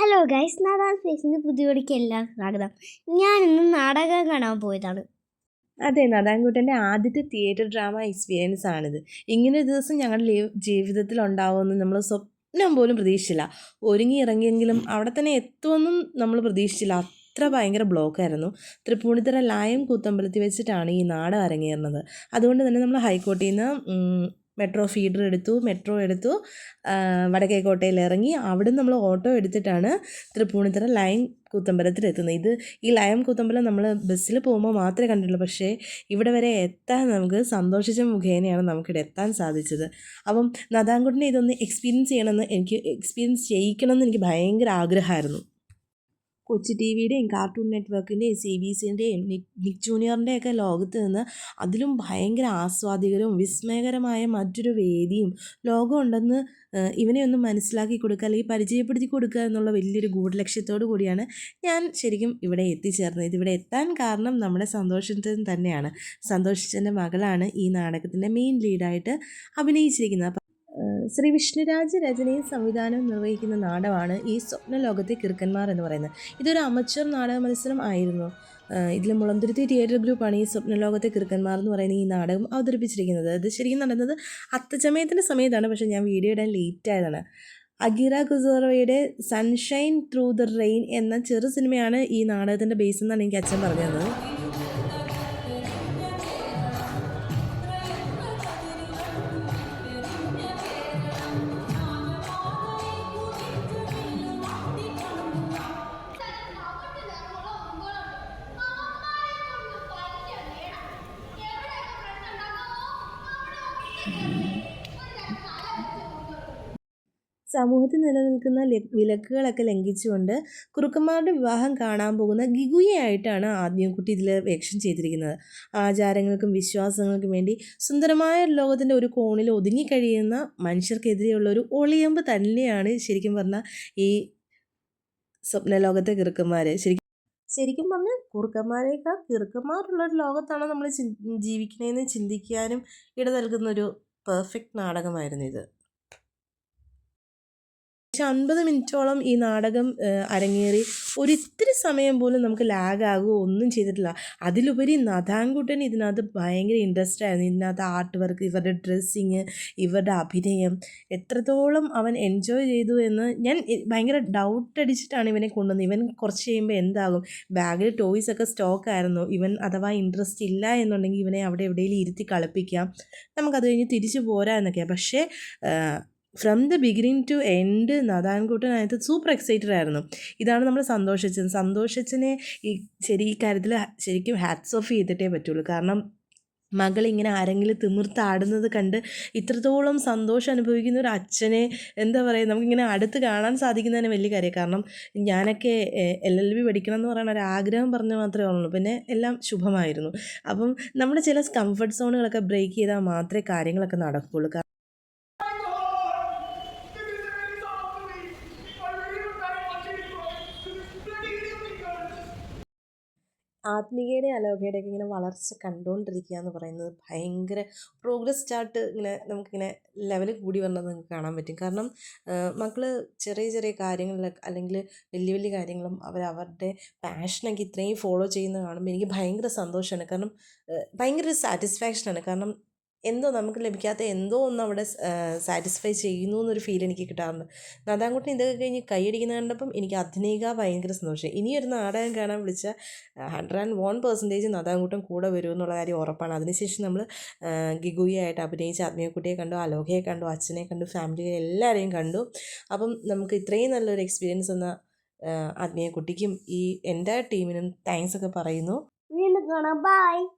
Hello guys നാദാൻ ഫേസിന്റെ പുതിയോടിക്ക് എല്ലാം സ്വാഗതം. ഞാനിന്ന് നാടകം കാണാൻ പോയതാണ്. അതെ നദാൻകുട്ടന്റെ ആദ്യത്തെ തിയേറ്റർ ഡ്രാമ എക്സ്പീരിയൻസ് ആണിത്. ഇങ്ങനെ ദിവസം ഞങ്ങളുടെ ജീവിതത്തിൽ ഉണ്ടാവുമെന്ന് നമ്മൾ സ്വപ്നം പോലും പ്രതീക്ഷിച്ചില്ല. ഒരുങ്ങി ഇറങ്ങിയെങ്കിലും അവിടെ തന്നെ എത്തുമെന്നും നമ്മൾ പ്രതീക്ഷിച്ചില്ല. അത്ര ഭയങ്കര ബ്ലോക്കായിരുന്നു. തൃപ്പൂണിത്തറ ലായം കൂത്തമ്പലത്തിൽ വെച്ചിട്ടാണ് ഈ നാടകം അരങ്ങേറുന്നത്. അതുകൊണ്ട് തന്നെ നമ്മൾ ഹൈക്കോടതിയിൽ നിന്ന് മെട്രോ ഫീഡർ എടുത്തു മെട്രോ എടുത്തു വടക്കേക്കോട്ടയിൽ ഇറങ്ങി. അവിടെ നമ്മൾ ഓട്ടോ എടുത്തിട്ടാണ് തൃപ്പൂണിത്തറ ലൈൻ കൂത്തമ്പലത്തിൽ എത്തുന്നത്. ഇത് ഈ ലയം കൂത്തമ്പലം നമ്മൾ ബസ്സിൽ പോകുമ്പോൾ മാത്രമേ കണ്ടിട്ടുള്ളൂ. പക്ഷേ ഇവിടെ വരെ എത്താൻ നമുക്ക് സന്തോഷിച്ച മുഖേനയാണ് നമുക്കിവിടെ എത്താൻ സാധിച്ചത്. അപ്പം നദാങ്കുട്ടിനെ ഇതൊന്ന് എക്സ്പീരിയൻസ് ചെയ്യണമെന്ന് എനിക്ക് എക്സ്പീരിയൻസ് ചെയ്യിക്കണമെന്ന് എനിക്ക് ഭയങ്കര ആഗ്രഹമായിരുന്നു. കൊച്ചി ടി വിയുടെയും കാർട്ടൂൺ നെറ്റ്വർക്കിന്റെയും സി ബി സിന്റെയും നിക് ജൂനിയറിന്റെയൊക്കെ ലോകത്ത് നിന്ന് അതിലും ഭയങ്കര ആസ്വാദികരവും വിസ്മയകരമായ മറ്റൊരു വേദിയും ലോകമുണ്ടെന്ന് ഇവനെ ഒന്ന് മനസ്സിലാക്കി കൊടുക്കുക അല്ലെങ്കിൽ പരിചയപ്പെടുത്തി കൊടുക്കുക എന്നുള്ള വലിയൊരു ഗൂഢലക്ഷ്യത്തോടു കൂടിയാണ് ഞാൻ ശരിക്കും ഇവിടെ എത്തിച്ചേർന്നത്. ഇതിവിടെ എത്താൻ കാരണം നമ്മുടെ സന്തോഷത്തിന് തന്നെയാണ്. സന്തോഷിച്ചന്റെ മകളാണ് ഈ നാടകത്തിന്റെ മെയിൻ ലീഡായിട്ട് അഭിനയിച്ചിരിക്കുന്നത്. ശ്രീ വിഷ്ണുരാജ് രചനയും സംവിധാനവും നിർവഹിക്കുന്ന നാടകമാണ് ഈ സ്വപ്നലോകത്തെ കിറുക്കന്മാർ എന്ന് പറയുന്നത്. ഇതൊരു അമച്ചർ നാടക മത്സരം ആയിരുന്നു. ഇതിൽ മുളന്തുരുത്തി തിയേറ്റർ ഗ്രൂപ്പാണ് ഈ സ്വപ്നലോകത്തെ കിറുക്കന്മാർ എന്ന് പറയുന്ന ഈ നാടകം അവതരിപ്പിച്ചിരിക്കുന്നത്. അത് ശരിക്കും നടന്നത് അത്തച്ചമയത്തിന്റെ സമയത്താണ്. പക്ഷേ ഞാൻ വീഡിയോ ഇടാൻ ലേറ്റ് ആയതാണ്. അഗിറ കുസോറോയുടെ സൺഷൈൻ ത്രൂ ദ റെയിൻ എന്ന ചെറു സിനിമയാണ് ഈ നാടകത്തിന്റെ ബേസ് എന്നാണ് എനിക്ക് അച്ഛൻ പറഞ്ഞു തന്നത് സമൂഹത്തിൽ നിലനിൽക്കുന്ന വിലക്കുകളൊക്കെ ലംഘിച്ചുകൊണ്ട് കുറുക്കന്മാരുടെ വിവാഹം കാണാൻ പോകുന്ന ഗിഗുയയായിട്ടാണ് ആദ്യംകുട്ടി ഇതിൽ വേഷം ചെയ്തിരിക്കുന്നത്. ആചാരങ്ങൾക്കും വിശ്വാസങ്ങൾക്കും വേണ്ടി സുന്ദരമായ ലോകത്തിന്റെ ഒരു കോണിൽ ഒതുങ്ങിക്കഴിയുന്ന മനുഷ്യർക്കെതിരെയുള്ള ഒരു ഒളിയമ്പ് തന്നെയാണ് ശരിക്കും പറഞ്ഞാൽ ഈ സ്വപ്നലോകത്തെ കിറുക്കന്മാർ ശരിക്കും ശരിക്കും പറഞ്ഞാൽ കുറുക്കന്മാരേക്കാൾ കിറുക്കന്മാരുള്ള ഒരു ലോകത്താണ് നമ്മൾ ജീവിക്കണേന്ന് ചിന്തിക്കാനും ഇട നൽകുന്നൊരു പെർഫെക്റ്റ് നാടകമായിരുന്നു ഇത്. പക്ഷെ അൻപത് മിനിറ്റോളം ഈ നാടകം അരങ്ങേറി ഒരിത്തിരി സമയം പോലും നമുക്ക് ലാഗാകുകയോ ഒന്നും ചെയ്തിട്ടില്ല. അതിലുപരി നഥാൻകുട്ടൻ ഇതിനകത്ത് ഭയങ്കര ഇൻട്രസ്റ്റ് ആയിരുന്നു. ഇതിനകത്ത് ആർട്ട് വർക്ക് ഇവരുടെ ഡ്രസ്സിങ് ഇവരുടെ അഭിനയം എത്രത്തോളം അവൻ എൻജോയ് ചെയ്തു എന്ന് ഞാൻ ഭയങ്കര ഡൗട്ട് അടിച്ചിട്ടാണ് ഇവനെ കൊണ്ടുവന്നത്. ഇവൻ കുറച്ച് കഴിയുമ്പോൾ എന്താകും? ബാഗിൽ ടോയ്സ് ഒക്കെ സ്റ്റോക്ക് ആയിരുന്നു. ഇവൻ അഥവാ ഇൻട്രസ്റ്റ് ഇല്ല എന്നുണ്ടെങ്കിൽ ഇവനെ അവിടെ എവിടെയെങ്കിലും ഇരുത്തി കളിപ്പിക്കാം. നമുക്കത് കഴിഞ്ഞ് തിരിച്ചു പോരാ എന്നൊക്കെയാണ് പക്ഷേ from the beginning to end നദാൻകുട്ടനായത് super excited ആയിരുന്നു. ഇതാണ് നമ്മൾ സന്തോഷിച്ചത് സന്തോഷിച്ചതിനെ ഈ ശരി ഈ കാര്യത്തിൽ ശരിക്കും ഹാറ്റ്സ് ഓഫ് ചെയ്തിട്ടേ പറ്റുള്ളൂ. കാരണം മകൾ ഇങ്ങനെ ആരെങ്കിലും തിമിർത്താടുന്നത് കണ്ട് ഇത്രത്തോളം സന്തോഷം അനുഭവിക്കുന്ന ഒരു അച്ഛനെ എന്താ പറയുക നമുക്കിങ്ങനെ അടുത്ത് കാണാൻ സാധിക്കുന്നതിന് വലിയ കാര്യം. കാരണം ഞാനൊക്കെ എൽ എൽ ബി പഠിക്കണം എന്ന് പറയുന്ന ഒരു ആഗ്രഹം പറഞ്ഞ മാത്രമേ ഉള്ളൂ. പിന്നെ എല്ലാം ശുഭമായിരുന്നു. അപ്പം നമ്മുടെ ചില കംഫർട്ട് സോണുകളൊക്കെ ബ്രേക്ക് ചെയ്താൽ മാത്രമേ കാര്യങ്ങളൊക്കെ നടക്കുകയുള്ളൂ ആത്മീയയുടെ അലോകയുടെയൊക്കെ ഇങ്ങനെ വളർച്ച കണ്ടുകൊണ്ടിരിക്കുക എന്ന് പറയുന്നത് ഭയങ്കര പ്രോഗ്രസ് ചാർട്ട് ഇങ്ങനെ നമുക്കിങ്ങനെ ലെവൽ കൂടി വരണത് നിങ്ങൾക്ക് കാണാൻ പറ്റും. കാരണം മക്കൾ ചെറിയ ചെറിയ കാര്യങ്ങളിലൊക്കെ അല്ലെങ്കിൽ വലിയ വലിയ കാര്യങ്ങളും അവർ അവരുടെ പാഷനൊക്കെ ഇത്രയും ഫോളോ ചെയ്യുന്ന കാണുമ്പോൾ എനിക്ക് ഭയങ്കര സന്തോഷമാണ് കാരണം ഭയങ്കര ഒരു സാറ്റിസ്ഫാക്ഷനാണ് കാരണം എന്തോ നമുക്ക് ലഭിക്കാത്ത എന്തോ ഒന്ന് അവിടെ സാറ്റിസ്ഫൈ ചെയ്യുന്നു എന്നൊരു ഫീൽ എനിക്ക് കിട്ടാറുണ്ട്. നാദാൻകുട്ടൻ ഇതൊക്കെ കഴിഞ്ഞ് കൈയടിക്കുന്ന കണ്ടപ്പം എനിക്ക് അധിനിക ഭയങ്കര സന്തോഷം. ഇനിയൊരു നാടകം കാണാൻ വിളിച്ച ഹൺഡ്രഡ് ആൻഡ് വൺ പെർസെന്റേജ് നദാൻകുട്ടൻ കൂടെ വരും എന്നുള്ള കാര്യം ഉറപ്പാണ്. അതിനുശേഷം നമ്മൾ ഗിഗുയായിട്ട് അഭിനയിച്ച ആത്മീയക്കുട്ടിയെ കണ്ടു അലോകയെ കണ്ടു അച്ഛനെ കണ്ടു ഫാമിലിയെ എല്ലാവരെയും കണ്ടു. അപ്പം നമുക്ക് ഇത്രയും നല്ലൊരു എക്സ്പീരിയൻസ് എന്ന ആത്മീയക്കുട്ടിക്കും ഈ എന്റെ ടീമിനും താങ്ക്സ് ഒക്കെ പറയുന്നു. വീണ്ടും കാണാം. ബൈ